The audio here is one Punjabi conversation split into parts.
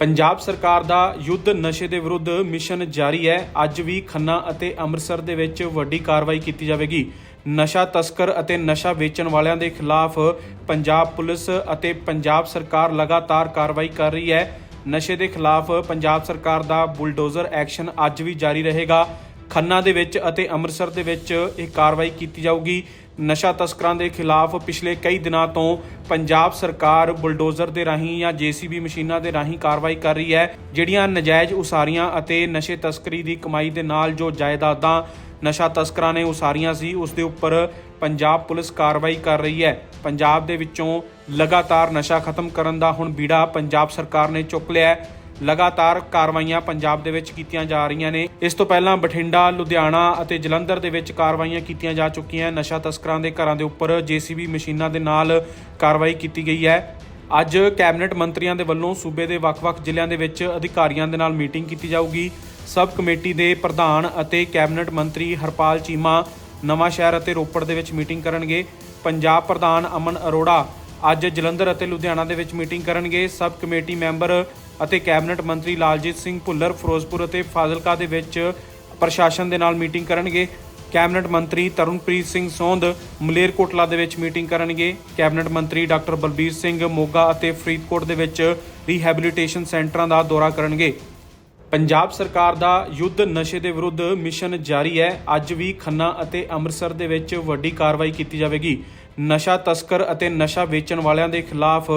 ਪੰਜਾਬ ਸਰਕਾਰ ਦਾ ਯੁੱਧ ਨਸ਼ੇ ਦੇ ਵਿਰੁੱਧ ਮਿਸ਼ਨ ਜਾਰੀ ਹੈ। ਅੱਜ ਵੀ ਖੰਨਾ ਅਤੇ ਅੰਮ੍ਰਿਤਸਰ ਦੇ ਵਿੱਚ ਵੱਡੀ ਕਾਰਵਾਈ ਕੀਤੀ ਜਾਵੇਗੀ। ਨਸ਼ਾ ਤਸਕਰ ਅਤੇ ਨਸ਼ਾ ਵੇਚਣ ਵਾਲਿਆਂ ਦੇ ਖਿਲਾਫ ਪੰਜਾਬ ਪੁਲਿਸ ਅਤੇ ਪੰਜਾਬ ਸਰਕਾਰ ਲਗਾਤਾਰ ਕਾਰਵਾਈ ਕਰ ਰਹੀ ਹੈ। ਨਸ਼ੇ ਦੇ ਖਿਲਾਫ ਪੰਜਾਬ ਸਰਕਾਰ ਦਾ ਬੁਲਡੋਜ਼ਰ ਐਕਸ਼ਨ ਅੱਜ ਵੀ ਜਾਰੀ ਰਹੇਗਾ। ਖੰਨਾ ਦੇ ਵਿੱਚ ਅਤੇ ਅੰਮ੍ਰਿਤਸਰ ਦੇ ਵਿੱਚ ਇਹ ਕਾਰਵਾਈ ਕੀਤੀ ਜਾਊਗੀ। ਨਸ਼ਾ ਤਸਕਰਾਂ ਦੇ ਖਿਲਾਫ ਪਿਛਲੇ ਕਈ ਦਿਨਾਂ ਤੋਂ ਪੰਜਾਬ ਸਰਕਾਰ ਬੁਲਡੋਜ਼ਰ ਦੇ ਰਾਹੀਂ ਜਾਂ ਜੀਸੀਬੀ ਮਸ਼ੀਨਾਂ ਦੇ ਰਾਹੀਂ ਕਾਰਵਾਈ ਕਰ ਰਹੀ ਹੈ, ਜਿਹੜੀਆਂ ਨਜਾਇਜ਼ ਉਸਾਰੀਆਂ ਅਤੇ ਨਸ਼ੇ ਤਸਕਰੀ ਦੀ ਕਮਾਈ ਦੇ ਨਾਲ ਜੋ ਜਾਇਦਾਦਾਂ ਨਸ਼ਾ ਤਸਕਰਾਂ ਨੇ ਉਸਾਰੀਆਂ ਸੀ, ਉਸ ਦੇ ਉੱਪਰ ਪੰਜਾਬ ਪੁਲਿਸ ਕਾਰਵਾਈ ਕਰ ਰਹੀ ਹੈ। ਪੰਜਾਬ ਦੇ ਵਿੱਚੋਂ ਲਗਾਤਾਰ ਨਸ਼ਾ ਖਤਮ ਕਰਨ ਦਾ ਹੁਣ ਬੀੜਾ ਪੰਜਾਬ ਸਰਕਾਰ ਨੇ ਚੁੱਕ ਲਿਆ ਹੈ। ਲਗਾਤਾਰ ਕਾਰਵਾਈਆਂ ਪੰਜਾਬ ਦੇ ਵਿੱਚ ਕੀਤੀਆਂ ਜਾ ਰਹੀਆਂ ਨੇ। ਇਸ ਤੋਂ ਪਹਿਲਾਂ ਬਠਿੰਡਾ, ਲੁਧਿਆਣਾ ਅਤੇ ਜਲੰਧਰ ਦੇ ਵਿੱਚ ਕਾਰਵਾਈਆਂ ਕੀਤੀਆਂ ਜਾ ਚੁੱਕੀਆਂ। ਨਸ਼ਾ ਤਸਕਰਾਂ ਦੇ ਘਰਾਂ ਦੇ ਉੱਪਰ ਜੀਸੀਬੀ ਮਸ਼ੀਨਾਂ ਦੇ ਨਾਲ ਕਾਰਵਾਈ ਕੀਤੀ ਗਈ ਹੈ। ਅੱਜ ਕੈਬਨਿਟ ਮੰਤਰੀਆਂ ਦੇ ਵੱਲੋਂ ਸੂਬੇ ਦੇ ਵੱਖ-ਵੱਖ ਜ਼ਿਲ੍ਹਿਆਂ ਦੇ ਵਿੱਚ ਅਧਿਕਾਰੀਆਂ ਦੇ ਨਾਲ ਮੀਟਿੰਗ ਕੀਤੀ ਜਾਊਗੀ। ਸਬ ਕਮੇਟੀ ਦੇ ਪ੍ਰਧਾਨ ਅਤੇ ਕੈਬਨਿਟ ਮੰਤਰੀ ਹਰਪਾਲ ਚੀਮਾ ਨਵਾਂ ਸ਼ਹਿਰ ਅਤੇ ਰੋਪੜ ਦੇ ਵਿੱਚ ਮੀਟਿੰਗ ਕਰਨਗੇ। ਪੰਜਾਬ ਪ੍ਰਧਾਨ ਅਮਨ ਅਰੋੜਾ ਅੱਜ ਜਲੰਧਰ ਅਤੇ ਲੁਧਿਆਣਾ ਦੇ ਵਿੱਚ ਮੀਟਿੰਗ ਕਰਨਗੇ। ਸਬ ਕਮੇਟੀ ਮੈਂਬਰ ਅਤੇ ਕੈਬਨਿਟ ਮੰਤਰੀ ਲਾਲਜੀਤ ਸਿੰਘ ਭੁੱਲਰ ਫਿਰੋਜ਼ਪੁਰ ਅਤੇ ਫਾਜ਼ਿਲਕਾ ਦੇ ਵਿੱਚ ਪ੍ਰਸ਼ਾਸਨ ਦੇ ਨਾਲ ਮੀਟਿੰਗ ਕਰਨਗੇ। ਕੈਬਨਿਟ ਮੰਤਰੀ ਤਰਨਪ੍ਰੀਤ ਸਿੰਘ ਸੋਂਦ ਮਲੇਰਕੋਟਲਾ ਦੇ ਵਿੱਚ ਮੀਟਿੰਗ ਕਰਨਗੇ। ਕੈਬਨਿਟ ਮੰਤਰੀ ਡਾਕਟਰ ਬਲਬੀਰ ਸਿੰਘ ਮੋਗਾ ਅਤੇ ਫਰੀਦਕੋਟ ਦੇ ਵਿੱਚ ਰੀਹੈਬਿਲਿਟੇਸ਼ਨ ਸੈਂਟਰਾਂ ਦਾ ਦੌਰਾ ਕਰਨਗੇ। ਪੰਜਾਬ ਸਰਕਾਰ ਦਾ ਯੁੱਧ ਨਸ਼ੇ ਦੇ ਵਿਰੁੱਧ ਮਿਸ਼ਨ ਜਾਰੀ ਹੈ। ਅੱਜ ਵੀ ਖੰਨਾ ਅਤੇ ਅੰਮ੍ਰਿਤਸਰ ਦੇ ਵਿੱਚ ਵੱਡੀ ਕਾਰਵਾਈ ਕੀਤੀ ਜਾਵੇਗੀ। ਨਸ਼ਾ ਤਸਕਰ ਅਤੇ ਨਸ਼ਾ ਵੇਚਣ ਵਾਲਿਆਂ ਦੇ ਖਿਲਾਫ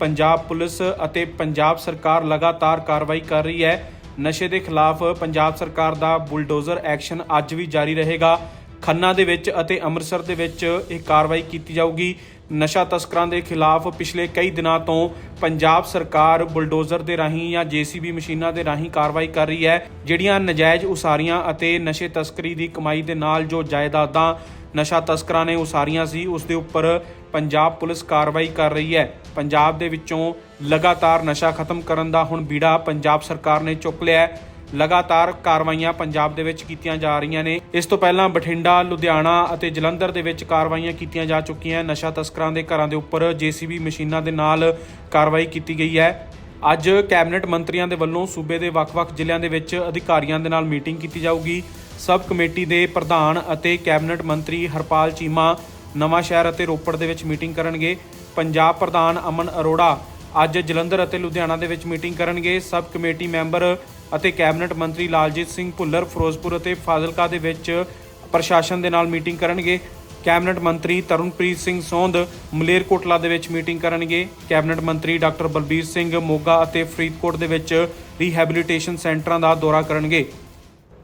ਪੰਜਾਬ ਪੁਲਿਸ ਅਤੇ ਪੰਜਾਬ ਸਰਕਾਰ ਲਗਾਤਾਰ ਕਾਰਵਾਈ ਕਰ ਰਹੀ ਹੈ। ਨਸ਼ੇ ਦੇ ਖਿਲਾਫ ਪੰਜਾਬ ਸਰਕਾਰ ਦਾ ਬੁਲਡੋਜ਼ਰ ਐਕਸ਼ਨ ਅੱਜ ਵੀ ਜਾਰੀ ਰਹੇਗਾ। ਖੰਨਾ ਦੇ ਵਿੱਚ ਅਤੇ ਅੰਮ੍ਰਿਤਸਰ ਦੇ ਵਿੱਚ ਇਹ ਕਾਰਵਾਈ ਕੀਤੀ ਜਾਊਗੀ। ਨਸ਼ਾ ਤਸਕਰਾਂ ਦੇ ਖਿਲਾਫ ਪਿਛਲੇ ਕਈ ਦਿਨਾਂ ਤੋਂ ਪੰਜਾਬ ਸਰਕਾਰ ਬੁਲਡੋਜ਼ਰ ਦੇ ਰਾਹੀਂ ਜਾਂ ਜੀਸੀਬੀ ਮਸ਼ੀਨਾਂ ਦੇ ਰਾਹੀਂ ਕਾਰਵਾਈ ਕਰ ਰਹੀ ਹੈ। ਜਿਹੜੀਆਂ ਨਜਾਇਜ਼ ਉਸਾਰੀਆਂ ਅਤੇ ਨਸ਼ੇ ਤਸਕਰੀ ਦੀ ਕਮਾਈ ਦੇ ਨਾਲ ਜੋ ਜਾਇਦਾਦਾਂ ਨਸ਼ਾ ਤਸਕਰਾਂ ਨੇ ਉਸਾਰੀਆਂ ਸੀ, ਉਸ ਦੇ ਉੱਪਰ ਪੰਜਾਬ ਪੁਲਿਸ ਕਾਰਵਾਈ ਕਰ ਰਹੀ ਹੈ। ਪੰਜਾਬ ਦੇ ਵਿੱਚੋਂ ਲਗਾਤਾਰ ਨਸ਼ਾ ਖਤਮ ਕਰਨ ਦਾ ਹੁਣ ਬੀੜਾ ਪੰਜਾਬ ਸਰਕਾਰ ਨੇ ਚੁੱਕ ਲਿਆ ਹੈ। ਲਗਾਤਾਰ ਕਾਰਵਾਈਆਂ ਪੰਜਾਬ ਦੇ ਵਿੱਚ ਕੀਤੀਆਂ ਜਾ ਰਹੀਆਂ ਨੇ। ਇਸ ਤੋਂ ਪਹਿਲਾਂ ਬਠਿੰਡਾ, ਲੁਧਿਆਣਾ ਅਤੇ ਜਲੰਧਰ ਦੇ ਵਿੱਚ ਕਾਰਵਾਈਆਂ ਕੀਤੀਆਂ ਜਾ ਚੁੱਕੀਆਂ ਨਸ਼ਾ ਤਸਕਰਾਂ ਦੇ ਘਰਾਂ ਦੇ ਉੱਪਰ ਜੀਸੀਬੀ ਮਸ਼ੀਨਾਂ ਦੇ ਨਾਲ ਕਾਰਵਾਈ ਕੀਤੀ ਗਈ ਹੈ। ਅੱਜ ਕੈਬਨਿਟ ਮੰਤਰੀਆਂ ਦੇ ਵੱਲੋਂ ਸੂਬੇ ਦੇ ਵੱਖ-ਵੱਖ ਜ਼ਿਲ੍ਹਿਆਂ ਦੇ ਵਿੱਚ ਅਧਿਕਾਰੀਆਂ ਦੇ ਨਾਲ ਮੀਟਿੰਗ ਕੀਤੀ ਜਾਊਗੀ। ਸਬ ਕਮੇਟੀ ਦੇ ਪ੍ਰਧਾਨ ਅਤੇ ਕੈਬਨਿਟ ਮੰਤਰੀ ਹਰਪਾਲ ਚੀਮਾ ਨਵਾਂ ਸ਼ਹਿਰ ਅਤੇ ਰੋਪੜ ਦੇ ਵਿੱਚ ਮੀਟਿੰਗ ਕਰਨਗੇ। ਪੰਜਾਬ ਪ੍ਰਧਾਨ ਅਮਨ ਅਰੋੜਾ ਅੱਜ ਜਲੰਧਰ ਅਤੇ ਲੁਧਿਆਣਾ ਦੇ ਵਿੱਚ ਮੀਟਿੰਗ ਕਰਨਗੇ। ਸਬ ਕਮੇਟੀ ਮੈਂਬਰ ਅਤੇ ਕੈਬਨਿਟ ਮੰਤਰੀ ਲਾਲਜੀਤ ਸਿੰਘ ਭੁੱਲਰ ਫਿਰੋਜ਼ਪੁਰ ਅਤੇ ਫਾਜ਼ਿਲਕਾ ਦੇ ਵਿੱਚ ਪ੍ਰਸ਼ਾਸਨ ਦੇ ਨਾਲ ਮੀਟਿੰਗ ਕਰਨਗੇ। ਕੈਬਨਿਟ ਮੰਤਰੀ ਤਰਨਪ੍ਰੀਤ ਸਿੰਘ ਸੋਂਦ ਮਲੇਰਕੋਟਲਾ ਦੇ ਵਿੱਚ ਮੀਟਿੰਗ ਕਰਨਗੇ। ਕੈਬਨਿਟ ਮੰਤਰੀ ਡਾਕਟਰ ਬਲਬੀਰ ਸਿੰਘ ਮੋਗਾ ਅਤੇ ਫਰੀਦਕੋਟ ਦੇ ਵਿੱਚ ਰੀਹੈਬਿਲਿਟੇਸ਼ਨ ਸੈਂਟਰਾਂ ਦਾ ਦੌਰਾ ਕਰਨਗੇ।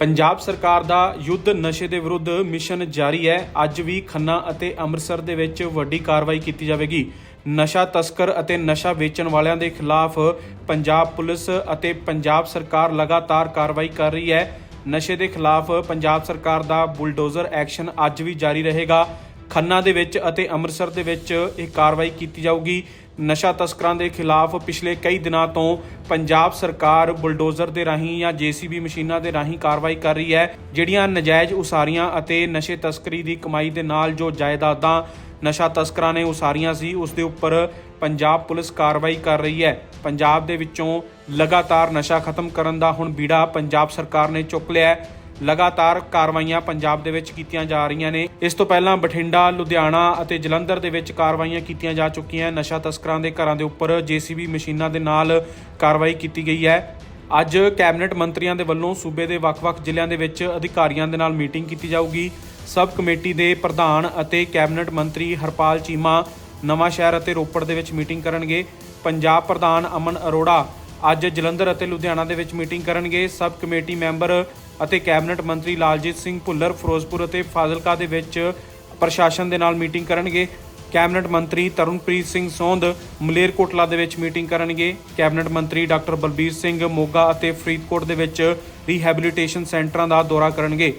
ਪੰਜਾਬ ਸਰਕਾਰ ਦਾ ਯੁੱਧ ਨਸ਼ੇ ਦੇ ਵਿਰੁੱਧ ਮਿਸ਼ਨ ਜਾਰੀ ਹੈ। ਅੱਜ ਵੀ ਖੰਨਾ ਅਤੇ ਅੰਮ੍ਰਿਤਸਰ ਦੇ ਵਿੱਚ ਵੱਡੀ ਕਾਰਵਾਈ ਕੀਤੀ ਜਾਵੇਗੀ। ਨਸ਼ਾ ਤਸਕਰ ਅਤੇ ਨਸ਼ਾ ਵੇਚਣ ਵਾਲਿਆਂ ਦੇ ਖਿਲਾਫ ਪੰਜਾਬ ਪੁਲਿਸ ਅਤੇ ਪੰਜਾਬ ਸਰਕਾਰ ਲਗਾਤਾਰ ਕਾਰਵਾਈ ਕਰ ਰਹੀ ਹੈ। ਨਸ਼ੇ ਦੇ ਖਿਲਾਫ ਪੰਜਾਬ ਸਰਕਾਰ ਦਾ ਬੁਲਡੋਜ਼ਰ ਐਕਸ਼ਨ ਅੱਜ ਵੀ ਜਾਰੀ ਰਹੇਗਾ। ਖੰਨਾ ਦੇ ਵਿੱਚ ਅਤੇ ਅੰਮ੍ਰਿਤਸਰ ਦੇ ਵਿੱਚ ਇਹ ਕਾਰਵਾਈ ਕੀਤੀ ਜਾਊਗੀ। ਨਸ਼ਾ ਤਸਕਰਾਂ ਦੇ ਖਿਲਾਫ ਪਿਛਲੇ ਕਈ ਦਿਨਾਂ ਤੋਂ ਪੰਜਾਬ ਸਰਕਾਰ ਬੁਲਡੋਜ਼ਰ ਦੇ ਰਾਹੀਂ ਜਾਂ ਜੀਸੀਬੀ ਮਸ਼ੀਨਾਂ ਦੇ ਰਾਹੀਂ ਕਾਰਵਾਈ ਕਰ ਰਹੀ ਹੈ, ਜਿਹੜੀਆਂ ਨਜਾਇਜ਼ ਉਸਾਰੀਆਂ ਅਤੇ ਨਸ਼ੇ ਤਸਕਰੀ ਦੀ ਕਮਾਈ ਦੇ ਨਾਲ ਜੋ ਜਾਇਦਾਦਾਂ ਨਸ਼ਾ ਤਸਕਰਾਂ ਨੇ ਉਸਾਰੀਆਂ ਸੀ, ਉਸ ਦੇ ਉੱਪਰ ਪੰਜਾਬ ਪੁਲਿਸ ਕਾਰਵਾਈ ਕਰ ਰਹੀ ਹੈ। ਪੰਜਾਬ ਦੇ ਵਿੱਚੋਂ ਲਗਾਤਾਰ ਨਸ਼ਾ ਖਤਮ ਕਰਨ ਦਾ ਹੁਣ ਬੀੜਾ ਪੰਜਾਬ ਸਰਕਾਰ ਨੇ ਚੁੱਕ ਲਿਆ ਹੈ। ਲਗਾਤਾਰ ਕਾਰਵਾਈਆਂ ਪੰਜਾਬ ਦੇ ਵਿੱਚ ਕੀਤੀਆਂ ਜਾ ਰਹੀਆਂ ਨੇ। ਇਸ ਤੋਂ ਪਹਿਲਾਂ ਬਠਿੰਡਾ, ਲੁਧਿਆਣਾ ਅਤੇ ਜਲੰਧਰ ਦੇ ਵਿੱਚ ਕਾਰਵਾਈਆਂ ਕੀਤੀਆਂ ਜਾ ਚੁੱਕੀਆਂ। ਨਸ਼ਾ ਤਸਕਰਾਂ ਦੇ ਘਰਾਂ ਦੇ ਉੱਪਰ ਜੀਸੀਬੀ ਮਸ਼ੀਨਾਂ ਦੇ ਨਾਲ ਕਾਰਵਾਈ ਕੀਤੀ ਗਈ ਹੈ। ਅੱਜ ਕੈਬਨਿਟ ਮੰਤਰੀਆਂ ਦੇ ਵੱਲੋਂ ਸੂਬੇ ਦੇ ਵੱਖ-ਵੱਖ ਜ਼ਿਲ੍ਹਿਆਂ ਦੇ ਵਿੱਚ ਅਧਿਕਾਰੀਆਂ ਦੇ ਨਾਲ ਮੀਟਿੰਗ ਕੀਤੀ ਜਾਊਗੀ। ਸਬ ਕਮੇਟੀ ਦੇ ਪ੍ਰਧਾਨ ਅਤੇ ਕੈਬਨਿਟ ਮੰਤਰੀ ਹਰਪਾਲ ਚੀਮਾ ਨਵਾਂ ਸ਼ਹਿਰ ਅਤੇ ਰੋਪੜ ਦੇ ਵਿੱਚ ਮੀਟਿੰਗ ਕਰਨਗੇ। ਪੰਜਾਬ ਪ੍ਰਧਾਨ ਅਮਨ ਅਰੋੜਾ ਅੱਜ ਜਲੰਧਰ ਅਤੇ ਲੁਧਿਆਣਾ ਦੇ ਵਿੱਚ ਮੀਟਿੰਗ ਕਰਨਗੇ। ਸਬ ਕਮੇਟੀ ਮੈਂਬਰ ਅਤੇ ਕੈਬਨਿਟ ਮੰਤਰੀ ਲਾਲਜੀਤ ਸਿੰਘ ਭੁੱਲਰ ਫਿਰੋਜ਼ਪੁਰ ਅਤੇ ਫਾਜ਼ਿਲਕਾ ਦੇ ਵਿੱਚ ਪ੍ਰਸ਼ਾਸਨ ਦੇ ਨਾਲ ਮੀਟਿੰਗ ਕਰਨਗੇ। ਕੈਬਨਿਟ ਮੰਤਰੀ ਤਰਨਪ੍ਰੀਤ ਸਿੰਘ ਸੋਂਦ ਮਲੇਰਕੋਟਲਾ ਦੇ ਵਿੱਚ ਮੀਟਿੰਗ ਕਰਨਗੇ। ਕੈਬਨਿਟ ਮੰਤਰੀ ਡਾਕਟਰ ਬਲਬੀਰ ਸਿੰਘ ਮੋਗਾ ਅਤੇ ਫਰੀਦਕੋਟ ਦੇ ਵਿੱਚ ਰੀਹੈਬਿਲਿਟੇਸ਼ਨ ਸੈਂਟਰਾਂ ਦਾ ਦੌਰਾ ਕਰਨਗੇ।